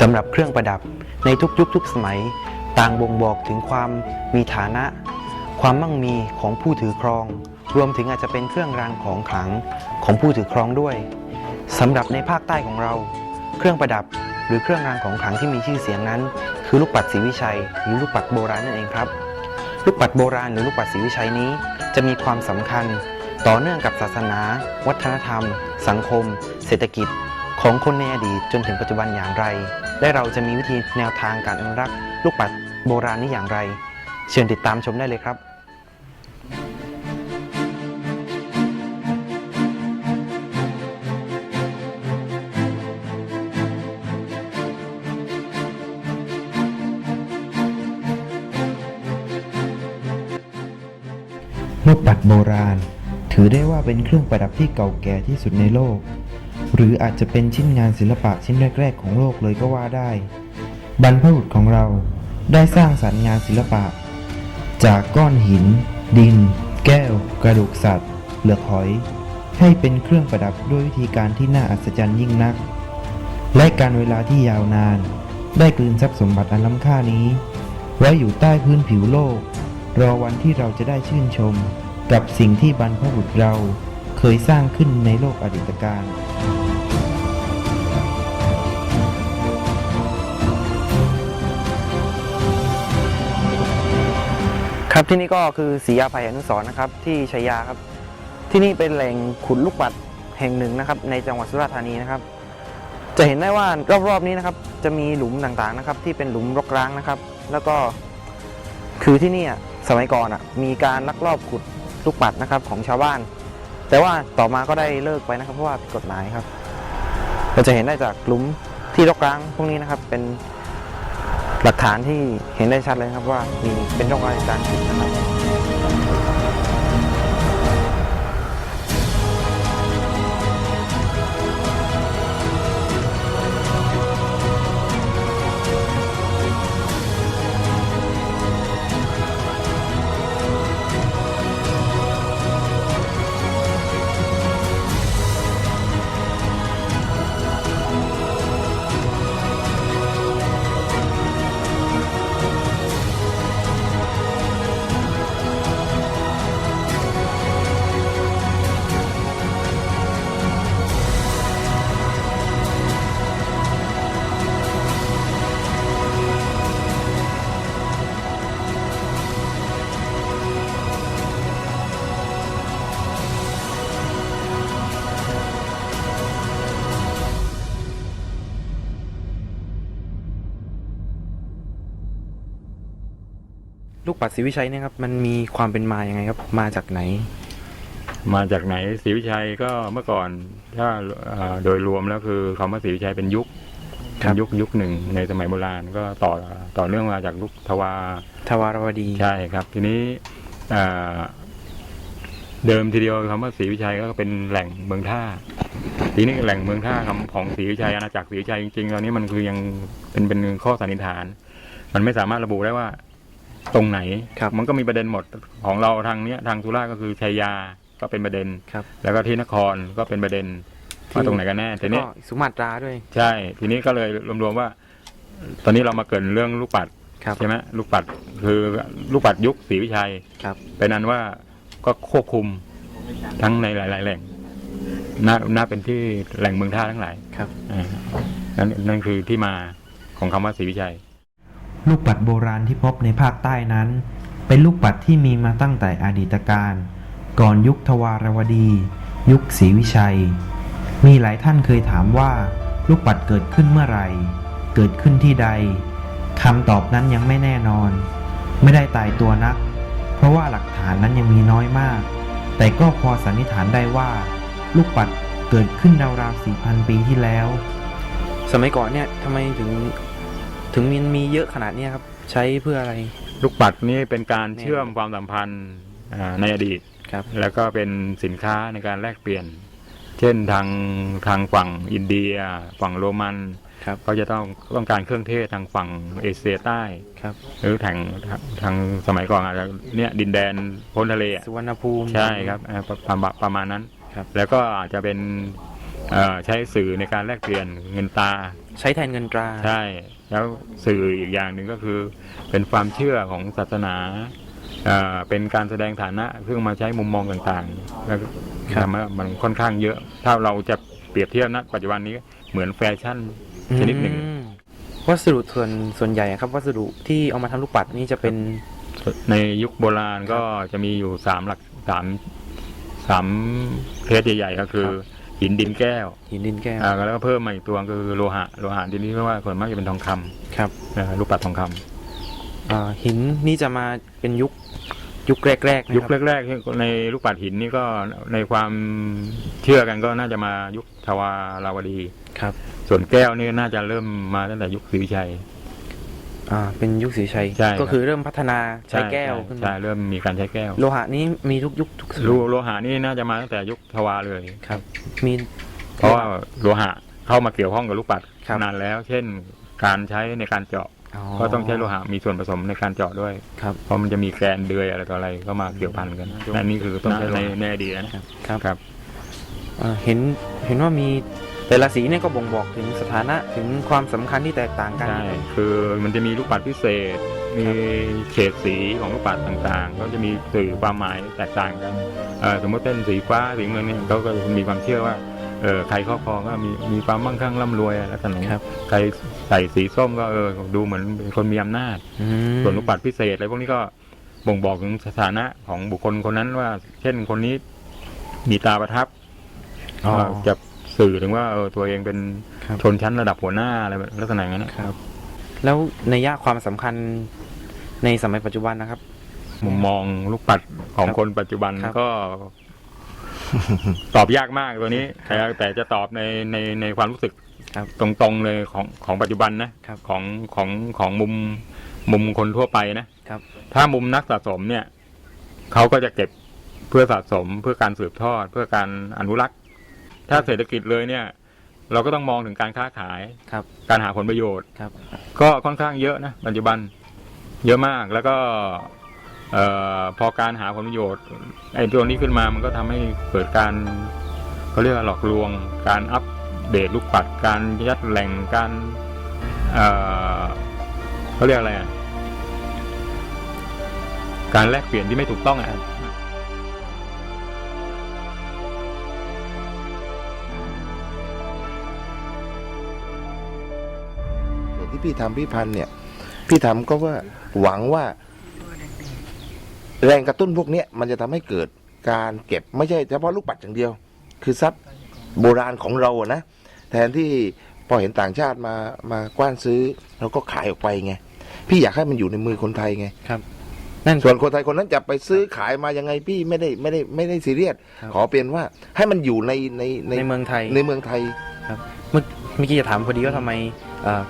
สำหรับเครื่องประดับในทุกยุคทุกสมัย ต่างบ่งบอกถึงความมีฐานะ ความมั่งมีของผู้ถือครอง รวมถึงอาจจะเป็นเครื่องรางของขลังของผู้ถือครองด้วยสำหรับในภาคใต้ของเรา เครื่องประดับหรือเครื่องรางของขลังที่มีชื่อเสียงนั้น คือลูกปัดศรีวิชัย หรือลูกปัดโบราณนั่นเองครับ ลูกปัดโบราณหรือลูกปัดศรีวิชัยนี้ จะมีความสำคัญ ต่อเนื่องกับศาสนา วัฒนธรรม สังคม เศรษฐกิจ ของคนในอดีตจนถึงปัจจุบันอย่างไร และเราจะมีวิธีแนวทางการอนุรักษ์ลูกปัดโบราณนี้อย่างไร เชิญติดตามชมได้เลยครับลูกปัดโบราณ ถือได้ว่าเป็นเครื่องประดับที่เก่าแก่ที่สุดในโลก หรืออาจจะเป็นชิ้นงานศิลปะชิ้นแรก ๆ ของโลกเลยก็ว่าได้ บรรพบุรุษของเราได้สร้างสรรค์งานศิลปะ จากก้อนหิน ดิน แก้ว กระดูกสัตว์เปลือกหอย ให้เป็นเครื่องประดับด้วยวิธีการที่น่าอัศจรรย์ยิ่งนัก และการเวลาที่ยาวนาน ได้กลืนทรัพย์สมบัติอันล้ำค่านี้ ไว้อยู่ใต้พื้นผิวโลก รอวันที่เราจะได้ชื่นชม กับสิ่งที่บรรพบุรุษเราเคยสร้างขึ้นในโลกอดีตการ ครับที่นี่ก็คือศรียาภัยอนุสร์นะครับที่ชัยยาครับ ที่นี่เป็นแหล่งขุดลูกปัดแห่งหนึ่งนะครับ ในจังหวัดสุราษฎร์ธานีนะครับ จะเห็นได้ว่ารอบๆนี้นะครับ จะมีหลุมต่างๆนะครับ ที่เป็นหลุมรกร้างนะครับ แล้วก็คือที่นี่สมัยก่อนอะมีการลักลอบขุดลูกปัดนะครับของชาวบ้าน แต่ว่าต่อมาก็ได้เลิกไปนะครับเพราะว่าผิดกฎหมายครับเราจะเห็นได้จากหลุมที่รกร้างพวกนี้นะครับเป็น หลักฐานที่เห็นได้ชัดเลยครับว่ามีเป็นร่องรอยการขุดนะครับ ปัดศรีวิชัยเนี่ยครับมันมีความเป็นมาอย่างไงครับ มาจากไหน มาจากไหนศรีวิชัยก็เมื่อก่อนถ้าเอ่อโดยรวมแล้วคือคำว่าศรีวิชัยเป็นยุคครับเป็นยุคยุคหนึ่งในสมัยโบราณก็ต่อต่อเนื่องมาจากยุคทวา ทวารวดี ใช่ครับ ทีนี้เอ่อเดิมทีเดียวคำว่าศรีวิชัยก็เป็นแหล่งเมืองท่า ทีนี้แหล่งเมืองท่าคำของศรีวิชัยอาณาจักรศรีวิชัยจริงๆตอนนี้มันคือยังเป็นเป็นข้อสันนิษฐาน มันไม่สามารถระบุได้ว่า ตรงไหนครับมันก็มีประเด็นหมดของเราทางเนี้ยทางสุราษฎร์ก็คือชัยยาก็เป็นประเด็น ครับแล้วก็ที่นครก็เป็นประเด็นที่ว่าตรงไหนกันแน่ทีนี้ก็สุมาตราด้วย ใช่ ทีนี้ก็เลยรวมๆว่า ตอนนี้เรามาเกรินเรื่องลูกปัดครับใช่ไหมลูกปัดคือลูกปัดยุคศรีวิชัยครับเป็นนั้นว่าก็ควบคุมทั้งในหลาย ๆ แหล่งน่าน่าเป็นที่แหล่งเมืองท่าทั้งหลายครับอ่านั่นนั่นคือที่มาของคำว่าศรีวิชัย ลูกปัดโบราณที่พบในภาคใต้นั้น เป็นลูกปัดที่มีมาตั้งแต่อดีตการ ก่อนยุคทวารวดี ยุคศรีวิชัย มีหลายท่านเคยถามว่า ลูกปัดเกิดขึ้นเมื่อไหร่ เกิดขึ้นที่ใดคำตอบนั้นยังไม่แน่นอน ไม่ได้ตายตัวนัก เพราะว่าหลักฐานนั้นยังมีน้อยมาก แต่ก็พอสันนิษฐานได้ว่า ลูกปัดเกิดขึ้นราวๆ4,000 ปีที่แล้ว สมัยก่อนเนี่ยทำไมถึง ถึงมีมีเยอะขนาดเนี้ยครับ ใช้เพื่ออะไร ลูกปัดนี่เป็นการแน่เชื่อมความสัมพันธ์อ่าในอดีตครับ แล้วก็เป็นสินค้าในการแลกเปลี่ยน เช่นทางทางฝั่งอินเดีย ฝั่งโรมันครับก็จะต้องต้องการเครื่องเทศทางฝั่งเอเชียใต้ครับหรือทางทางสมัยก่อนอาจจะเนี่ยดินแดนพ้นทะเลอะสุวรรณภูมิใช่ครับอ่าประประมาณประมาณนั้นครับแล้วก็อาจจะเป็นเอ่อ ใช้สื่อในการแลกเปลี่ยนเงินตา ใช้แทนเงินตรา ใช่ แล้วสื่ออีกอย่างหนึ่งก็คือ เป็นความเชื่อของศาสนาเอ่อเป็นการแสดงฐานะเพื่อมาใช้มุมมองต่างๆแล้วก็ทำให้มันค่อนข้างเยอะ ถ้าเราจะเปรียบเทียบณปัจจุบันนี้เหมือนแฟชั่นชนิดหนึ่งอืมวัสดุส่วนส่วนใหญ่อะครับ วัสดุที่เอามาทำลูกปัดนี่จะเป็นในยุคโบราณก็จะมีอยู่สามหลักสามสามเคสใหญ่ๆก็คือ หินดินแก้วหินดินแก้วอ่าแล้วก็เพิ่มมาอีกตัวก็คือโลหะโลหะที่นี่เพราะว่าส่วนมากจะเป็นทองคำครับนะลูกปัดทองคำอ่าหินนี่จะมาเป็นยุคยุคแรกๆนะยุคครับแรกๆในลูกปัดหินนี่ก็ในความเชื่อกันก็น่าจะมายุคทวาราวดีครับ ส่วนแก้วนี่น่าจะเริ่มมาตั้งแต่ยุคศรีวิชัย อ่าเป็นยุคศรีชัยใช่ก็คือเริ่มพัฒนาใช้แก้วใช่ขึ้นใช่มาเริ่มมีการใช้แก้ว โลหะนี้มีทุกยุคทุกสมัยโลโลหะนี่น่าจะมาตั้งแต่ยุคทวารเลยครับ มีเพราะว่าโลหะเข้ามาเกี่ยวข้องกับลูกปัดครับนานแล้ว เช่น การใช้ในการเจาะก็ต้องใช้โลหะมีส่วนผสมในการเจาะด้วยครับเพราะมันจะมีแกนเดือยอะไรต่ออะไรก็มาเกี่ยวพันกันนั่นนี่คือต้องใช้ในในอดีตนะครับครับครับอ่าเห็นเห็นว่ามี แต่ละสีเนี่ยก็บ่งบอกถึงสถานะถึงความสำคัญที่แตกต่างกัน ใช่ คือมันจะมีลูกปัดพิเศษ มีเฉดสีของลูกปัดต่างๆ ก็จะมีสื่อความหมายแตกต่างกันเอ่อสมมติเป็นสีฟ้าสีเงินเนี่ยเขาก็มีความเชื่อว่าเออใครครอบครองก็มีมีความมั่งคั่งร่ำรวยอะไรลักษณะนี้ครับ ใครใส่สีส้มก็เออดูเหมือนเป็นคนมีอำนาจอืมส่วนลูกปัดพิเศษอะไรพวกนี้ก็บ่งบอกถึงสถานะของบุคคลคนนั้นว่า เช่นคนนี้มีตาประทับอ๋อก็จะ สื่อถึงว่าเออตัวเองเป็นครับชนชั้นระดับหัวหน้าอะไรแบบลักษณะอย่างนั้นนะครับ แล้วในยะความสำคัญในสมัยปัจจุบันนะครับ มุมมองลูกปัดของครับคนปัจจุบันครับ ก็ ตอบยากมากตัวนี้แต่แต่จะตอบในในในความรู้สึกครับ ตรงๆเลยของของปัจจุบันนะครับของของของมุมมุมคนทั่วไปนะครับ ถ้ามุมนักสะสมเนี่ยเขาก็จะเก็บเพื่อสะสมเพื่อการสืบทอด เพื่อการอนุรักษ์ ถ้าเศรษฐกิจเลยเนี่ย เราก็ต้องมองถึงการค้าขาย ครับ การหาผลประโยชน์ ครับ ก็ค่อนข้างเยอะนะปัจจุบันเยอะมากแล้วก็เอ่อพอการหาผลประโยชน์ไอ้ตัวนี้ขึ้นมามันก็ทำให้เกิดการเขาเรียกว่าหลอกลวง การอัปเดตลูกปัด การยัดแหล่งการเอ่อเขาเรียกอะไรอะการแลกเปลี่ยนที่ไม่ถูกต้องอะ พี่ทำพี่พันธุ์เนี่ย พี่ทำก็ว่าหวังว่า แรงกระตุ้นพวกเนี้ยมันจะทำให้เกิดการเก็บไม่ใช่เฉพาะลูกปัดอย่างเดียว คือทรัพย์โบราณของเราอะนะแทนที่พอเห็นต่างชาติมามากว้านซื้อเราก็ขายออกไปไงพี่อยากให้มันอยู่ในมือคนไทยไงนั่นส่วนคนไทยคนนั้นจะไปซื้อขายมายังไงพี่ไม่ได้ไม่ได้ไม่ได้ซีเรียสครับขอเป็นว่าให้มันอยู่ในในในเมืองไทยในเมืองไทยเมื่อเมื่อกี้จะถามพอดีว่าทำไมเอ่อ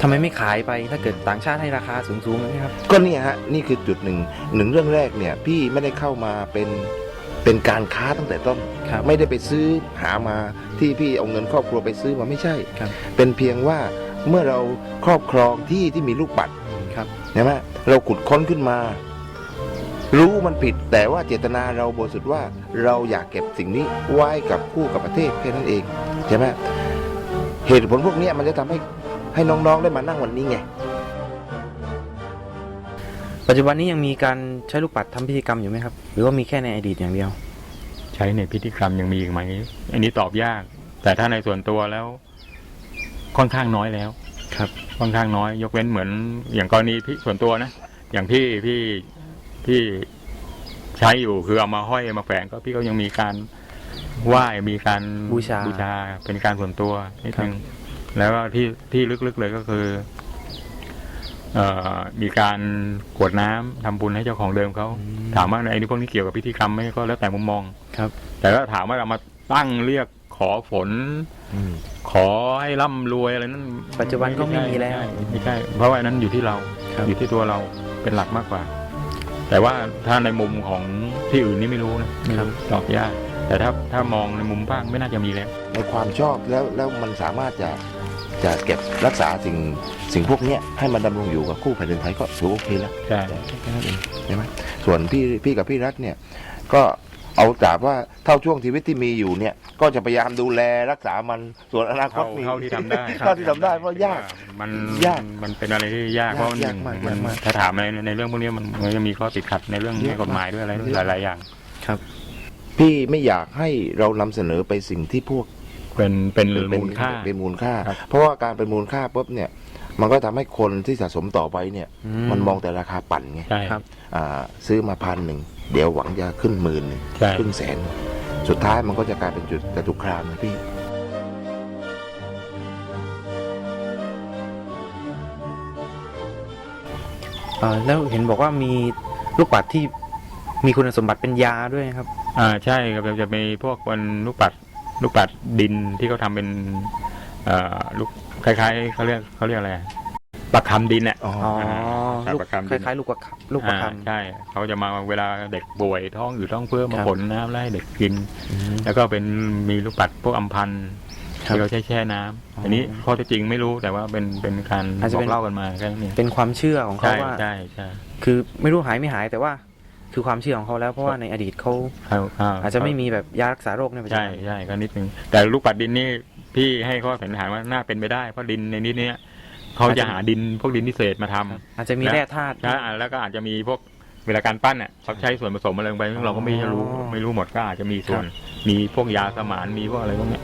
ทำไมไม่ขายไปถ้าเกิดต่างชาติให้ราคาสูงๆนะครับ ก็เนี่ยฮะนี่คือจุดหนึ่งหนึ่งเรื่องแรกเนี่ยพี่ไม่ได้เข้ามาเป็นเป็นการค้าตั้งแต่ต้น ครับไม่ได้ไปซื้อหามาที่พี่เอาเงินครอบครัวไปซื้อมาไม่ใช่ ครับ เป็นเพียงว่าเมื่อเราครอบครองที่ที่มีลูกปัดครับ ใช่ไหมเราขุดค้นขึ้นมา รู้มันผิดแต่ว่าเจตนาเราบริสุทธิ์ว่าเราอยากเก็บสิ่งนี้ไว้กับคู่กับประเทศแค่นั้นเองใช่ไหมเหตุผลพวกเนี้ยมันจะทำให้ ให้น้องๆได้มานั่งวันนี้ไง ปัจจุบันนี้ยังมีการใช้ลูกปัดทำพิธีกรรมอยู่ไหมครับ หรือว่ามีแค่ในอดีตอย่างเดียว ใช้ในพิธีกรรมยังมีอีกไหม อันนี้ตอบยาก แต่ถ้าในส่วนตัวแล้ว ค่อนข้างน้อยแล้วครับ ค่อนข้างน้อย ยกเว้นเหมือนอย่างกรณีพี่ส่วนตัวนะ อย่างพี่พี่พี่ใช้อยู่คือเอามาห้อยมาแฝงก็พี่ก็ยังมีการไหว้มีการบูชาบูชาเป็นการส่วนตัวนิดครับนึง แล้วก็ที่ที่ลึกๆเลยก็คือ เอ่อมีการกรวดน้ำทำบุญให้เจ้าของเดิมเขาถามว่าไอ้นี่พวกนี้เกี่ยวกับพิธีกรรมไหมก็แล้วแต่มุมมองครับ แต่ก็ถามว่าเรามาตั้งเรียกขอฝนขอให้ร่ำรวยอะไรนั้นปัจจุบันก็ไม่มีแล้วใช่ไม่ใช่เพราะว่าอันนั้นอยู่ที่เราครับอยู่ที่ตัวเราเป็นหลักมากกว่า แต่ว่าถ้าในมุมของที่อื่นนี่ไม่รู้นะไม่รู้ตอบยากแต่ถ้าถ้ามองในมุมบ้างไม่น่าจะมีแล้วในความชอบแล้วแล้วมันสามารถจะ จะเก็บรักษาสิ่งสิ่งพวกเนี้ยให้มันดำรงอยู่กับคู่แผ่นดินไทยก็ถือว่าโอเคแล้วใช่แค่นั้นเองใช่ไหมส่วนพี่พี่กับพี่รัฐเนี่ยก็เอาจากว่าเท่าช่วงชีวิตที่มีอยู่เนี่ย ก็จะพยายามดูแลรักษามันส่วนอนาคตเท่ามี เท่าที่ทำได้เท่าที่ทำได้เพราะยากมันยากมันเป็นอะไรที่ยากเพราะหยานึ่กงมากมันยากมากถ้าถามในในเรื่องพวกนี้มันมันจะมีข้อติดขัดในเรื่องเยอะกฎหมายด้วยอะไรเยอะหลายๆอย่าง พี่ไม่อยากให้เรานำเสนอไปสิ่งที่พวก เป็นเป็นเป็นมูลค่าเป็นมูลค่าครับเพราะว่าการเป็นมูลค่าปุ๊บเนี่ย มันก็ทำให้คนที่สะสมต่อไปเนี่ยอืมันมองแต่ราคาปั่นไงใช่ครับอ่าซื้อมาพันหนึ่งเดี๋ยวหวังจะขึ้นหมื่นหนึ่งใช่ขึ้นแสน สุดท้ายมันก็จะกลายเป็นจุดจตุคามนะพี่เอ่อแล้วเห็นบอกว่ามีลูกปัดที่มีคุณสมบัติเป็นยาด้วยครับ อ่าใช่ครับจะมีพวกวันลูกปัด ลูกปัดดินที่เขาทำเป็นเอ่อลูกคล้ายๆเขาเรียกเขาเรียกอะไรประคำดินเนี่ยอ๋ออ๋อครับลูกประคำคล้ายๆลูกประคำลูกประอ่าคำใช่เขาจะมาเวลาเด็กป่วยท้องอืดท้องเฟ้อมาครับผลน้ำแล้วให้เด็กกินอืมแล้วก็เป็นมีลูกปัดพวกอัมพันธ์ครับที่เราใช้แช่น้ำอ๋ออัอันนี้ข้อเท็จจริงไม่รู้แต่ว่าเป็นเป็นการอาจจะบอเป็นกเล่ากันมาแค่นั้นเองเป็นความเชื่อของเขาใช่ว่าใช่ใช่คือไม่รู้หายไม่หายแต่ว่า คือความเชื่อของเขาแล้วเพราะว่าในอดีตเขาเขาเขาอาจจะไม่มีแบบยารักษาโรคในปัจจุใช่บันใช่ก็นิดนึงแต่ลูกปัดดินนี่พี่ให้ข้อสันนิษฐานว่าน่าเป็นไปได้เพราะดินในนี้เนี้ยเขาจะหาดินพวกดินพิเศษมาทำอาจจะมีนะแร่ธาตุนะอะแล้วก็อาจจะมีพวกเวลาการปั้นเนี่ยเขาใช้ส่วนผสมอะไรลงไปซึ่งเราก็ไม่รู้อ๋อไม่รู้หมดก็อาจจะมีส่วนครับมีพวกยาสมานมีพวกอะไรพวกเนี้ย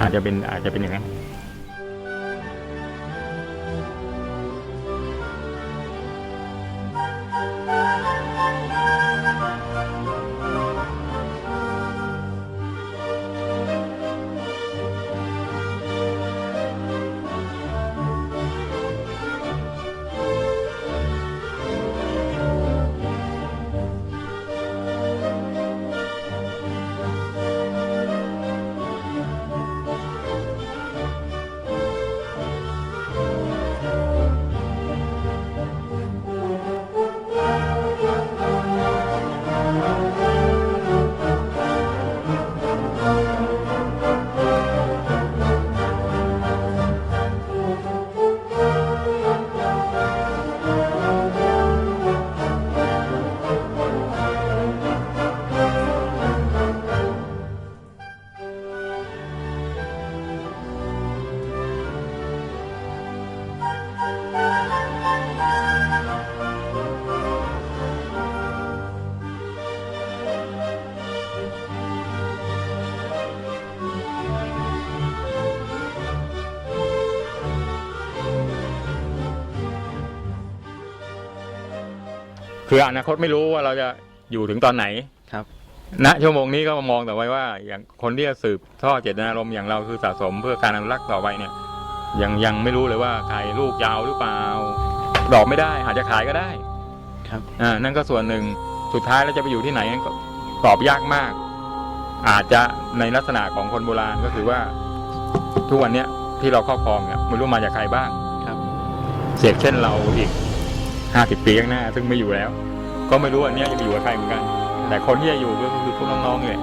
อาจจะเป็นอาจจะเป็นอย่างนั้น คืออนาคตไม่รู้ว่าเราจะอยู่ถึงตอนไหนครับ ณชั่วโมงนี้ก็มองแต่ไว้ว่า อย่างคนที่จะสืบทอดเจตนารมณ์อย่างเราคือสะสมเพื่อการอนุรักษ์ต่อไปเนี่ย ยังยังไม่รู้เลยว่าขายลูกยาวหรือเปล่าดอกไม่ได้ อาจจะขายก็ได้ครับ อ่านั่นก็ส่วนหนึ่งสุดท้ายแล้วจะไปอยู่ที่ไหนก็ตอบยากมาก อาจจะในลักษณะของคนโบราณก็คือว่า ทุกวันเนี้ยที่เราครอบครองเนี่ยไม่รู้มาจากใครบ้างครับ เสียเช่นเราอีก ห้าสิบปีข้างหน้า ซึ่งไม่อยู่แล้ว ก็ไม่รู้อันเนี้ยจะไปอยู่กับใครเหมือนกัน แต่คนที่จะอยู่ก็คือพวกน้องๆนี่แหละ